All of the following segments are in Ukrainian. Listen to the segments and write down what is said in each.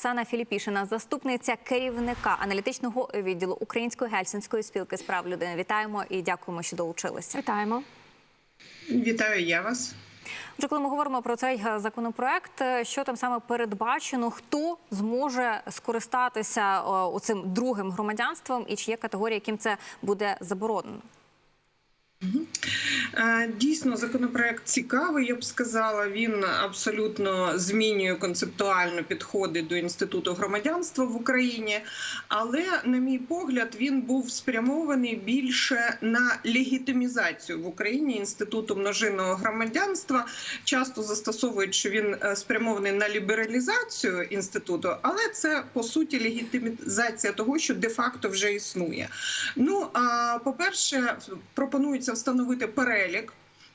Оксана Філіпішина, заступниця керівника аналітичного відділу Української гельсінської спілки з прав людини. Вітаємо і дякуємо, що долучилися. Вітаємо. Вітаю я вас. Отже, коли ми говоримо про цей е, законопроект, е, що там саме передбачено, хто зможе скористатися о, цим другим громадянством, і чи є категорії, яким це буде заборонено? Е, Дійсно, законопроект цікавий. Я б сказала, він абсолютно змінює концептуально підходи до інституту громадянства в Україні. Але, на мій погляд, він був спрямований більше на легітимізацію в Україні інституту множинного громадянства. Часто застосовують, що він е, спрямований на лібералізацію інституту, але це по суті легітимізація того, що де-факто вже існує. Ну а по-перше, пропонується встановити перелік.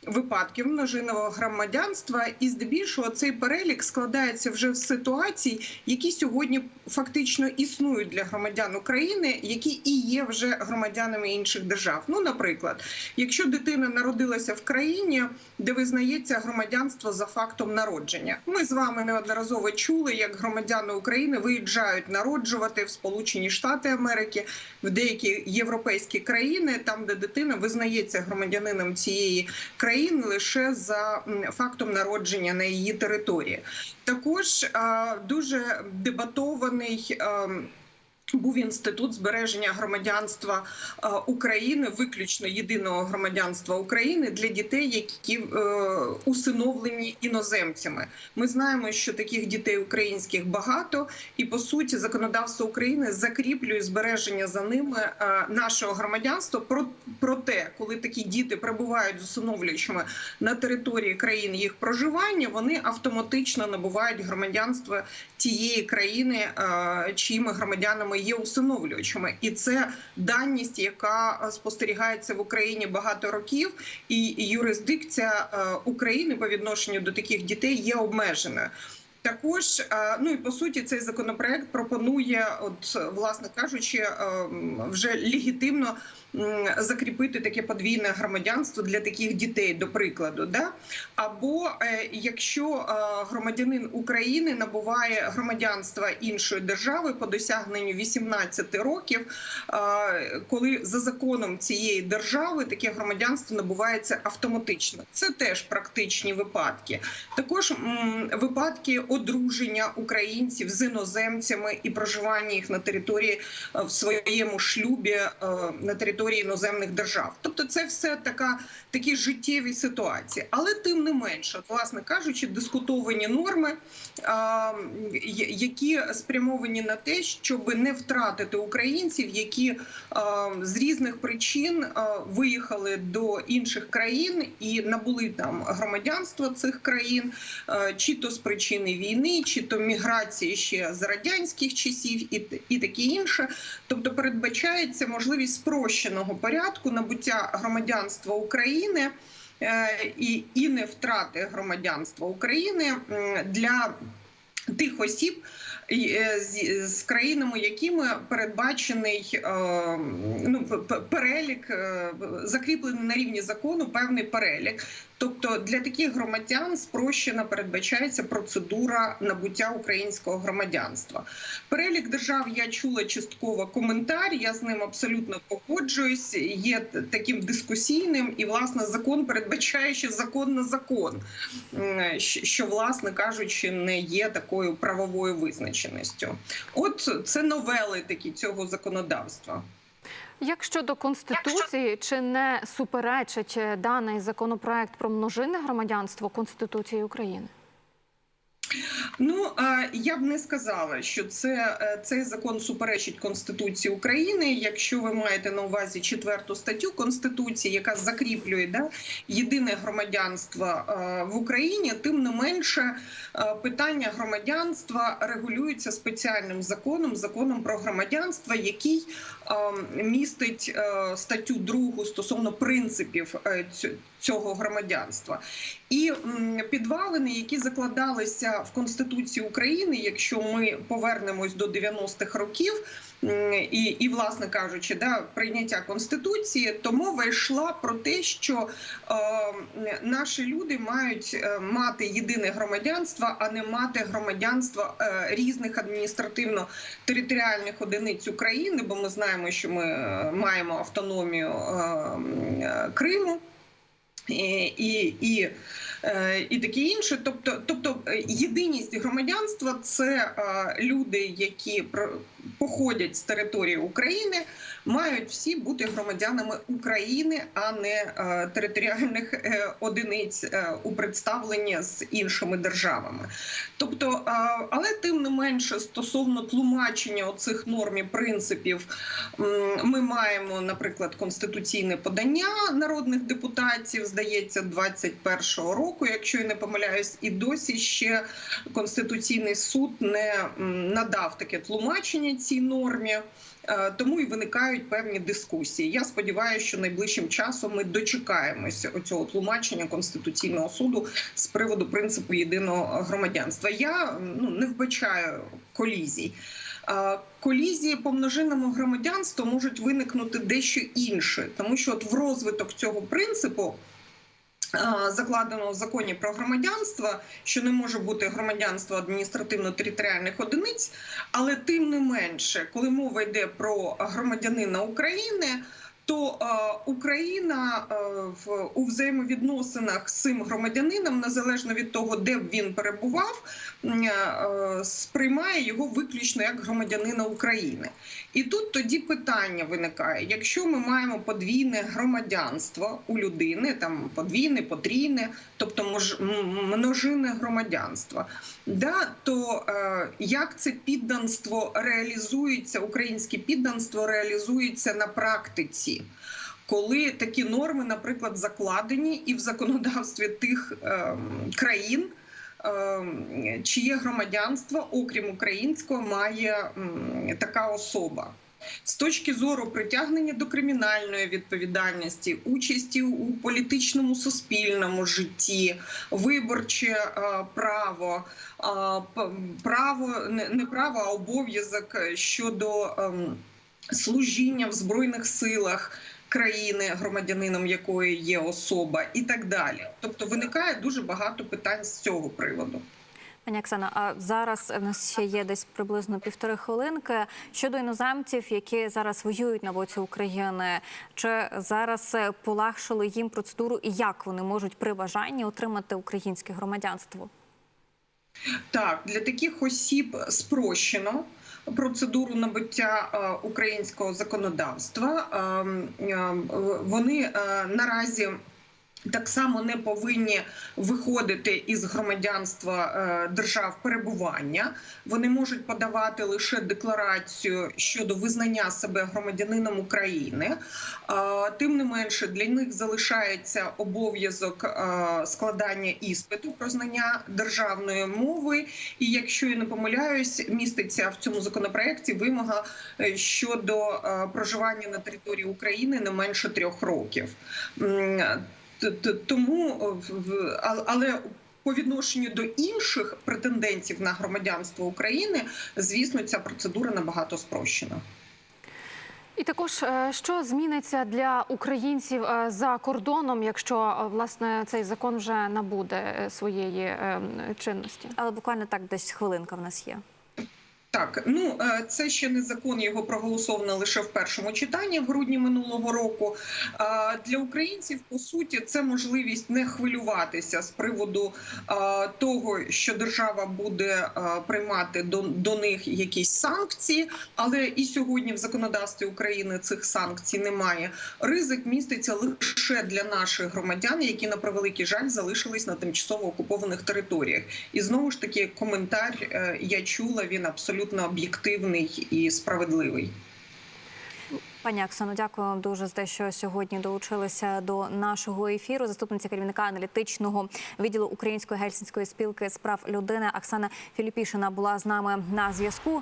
Випадків множинного громадянства, і здебільшого цей перелік складається вже з ситуацій, які сьогодні фактично існують для громадян України, які і є вже громадянами інших держав. Ну, наприклад, якщо дитина народилася в країні, де визнається громадянство за фактом народження, ми з вами неодноразово чули, як громадяни України виїжджають народжувати в Сполучені Штати Америки, в деякі європейські країни, там де дитина визнається громадянином цієї країни лише за фактом народження на її території. Також дуже дебатований. Був інститут збереження громадянства України, виключно єдиного громадянства України для дітей, які е, усиновлені іноземцями. Ми знаємо, що таких дітей українських багато, і по суті, законодавство України закріплює збереження за ними е, нашого громадянства. Про проте, коли такі діти перебувають з усиновлюючими на території країн їх проживання, вони автоматично набувають громадянство тієї країни, е, чиїми громадянами є усиновлювачами, і це даність, яка спостерігається в Україні багато років, і юрисдикція України по відношенню до таких дітей є обмеженою. Також ну і по суті цей законопроект пропонує, от власне кажучи, вже легітимно закріпити таке подвійне громадянство для таких дітей, до прикладу, да або е, якщо е, громадянин України набуває громадянства іншої держави по досягненню 18 років, е, коли за законом цієї держави таке громадянство набувається автоматично. Це теж практичні випадки. Також випадки одруження українців з іноземцями і проживання їх на території в своєму шлюбі на території іноземних держав. Тобто, це все така такі життєві ситуації, але тим не менше, власне кажучи, дискутовані норми, які спрямовані на те, щоб не втратити українців, які з різних причин виїхали до інших країн і набули там громадянство цих країн, чи то з причини війни, чи то міграції ще з радянських часів, і і таке інше. Тобто передбачається можливість спрощеного порядку набуття громадянства України і, і не втрати громадянства України для тих осіб. З, з країнами, якими передбачений ну перелік закріплений на рівні закону певний перелік. Тобто для таких громадян спрощено передбачається процедура набуття українського громадянства. Перелік держав я чула частково коментар. Я з ним абсолютно погоджуюсь. Є таким дискусійним, і власне закон передбачає що закон на закон, що, власне кажучи, не є такою правовою визначеністю. От це новели такі цього законодавства. Як щодо конституції, чи не суперечить даний законопроект про множинне громадянство Конституції України? Ну я б не сказала, що це цей закон суперечить Конституції України. Якщо ви маєте на увазі четверту статтю Конституції, яка закріплює да, єдине громадянство в Україні, тим не менше питання громадянства регулюється спеціальним законом, законом про громадянство, який містить статтю 2 стосовно принципів цього громадянства. І підвалини, які закладалися в Конституції України, якщо ми повернемось до 90-х років, і, і власне кажучи, да, прийняття конституції, то мова йшла про те, що е, наші люди мають е, мати єдине громадянство, а не мати громадянство е, різних адміністративно-територіальних одиниць України, бо ми знаємо, що ми е, маємо автономію е, Криму. І, і, і, е, таке інше. Тобто, тобто е, єдиність громадянства це е, люди, які походять з території України, мають всі бути громадянами України, а не територіальних одиниць у представленні з іншими державами. Тобто, але тим не менше, стосовно тлумачення оцих норм і принципів, ми маємо, наприклад, конституційне подання народних депутатів, здається, 21-го року, якщо я не помиляюсь, і досі ще конституційний суд не надав таке тлумачення цій нормі. Е, Тому і виникають певні дискусії. Я сподіваюся, що найближчим часом ми дочекаємося оцього тлумачення конституційного суду з приводу принципу єдиного громадянства. Я ну не вбачаю колізій. Е, Колізії по множинному громадянству можуть виникнути дещо інше, тому що от в розвиток цього принципу. Е, Закладено в законі про громадянство, що не може бути громадянство адміністративно-територіальних одиниць, але тим не менше, коли мова йде про громадянина України, то е, Україна е, в у взаємовідносинах з цим громадянином, незалежно від того, де б він перебував, е, сприймає його виключно як громадянина України. І тут тоді питання виникає: якщо ми маємо подвійне громадянство у людини, там подвійне, потрійне, тобто мож- м- множинне громадянство, да, то е, як це підданство реалізується, українське підданство реалізується на практиці? Коли такі норми, наприклад, закладені і в законодавстві тих ем, країн, ем, чиє громадянство, окрім українського, має м, така особа. З точки зору притягнення до кримінальної відповідальності, участі у політичному суспільному житті, виборче е, право, е, право не, не право, а обов'язок щодо ем, служіння в збройних силах країни, громадянином якої є особа, і так далі. Тобто виникає дуже багато питань з цього приводу. Пані Оксана, а зараз в нас ще є десь приблизно півтори хвилинки щодо іноземців, які зараз воюють на боці України. Чи зараз е, полегшили їм процедуру і як вони можуть при бажанні отримати українське громадянство? Так, для таких осіб спрощено процедуру набуття е, українського законодавства. Ем, е, Вони е, наразі. Так само не повинні виходити із громадянства е, держав перебування. Вони можуть подавати лише декларацію щодо визнання себе громадянином України. Е, Тим не менше, для них залишається обов'язок е, складання іспиту про знання державної мови. І якщо я не помиляюсь, міститься в цьому законопроекті вимога щодо проживання на території України не менше трьох років. Тому але. По відношенню до інших претендентів на громадянство України, звісно, ця процедура набагато спрощена. І також е, що зміниться для українців е, за кордоном, якщо е, власне цей закон вже набуде своєї чинності? Але буквально так десь хвилинка в нас є. Так, ну е, це ще не закон. Його проголосовано лише в першому читанні в грудні минулого року. Для українців по суті це можливість не хвилюватися з приводу того, що держава буде приймати до, до них якісь санкції, але і сьогодні в законодавстві України цих санкцій немає. Ризик міститься лише для наших громадян, які на превеликий жаль залишились на тимчасово окупованих територіях. І знову ж таки, коментар е, я чула. Він абсолютно об'єктивний і справедливий. Пані Оксано, дякую дуже за те, що сьогодні долучилися до нашого ефіру. Заступниця керівника аналітичного відділу Української гельсінської спілки з прав людини Оксана Філіпішина була з нами на зв'язку.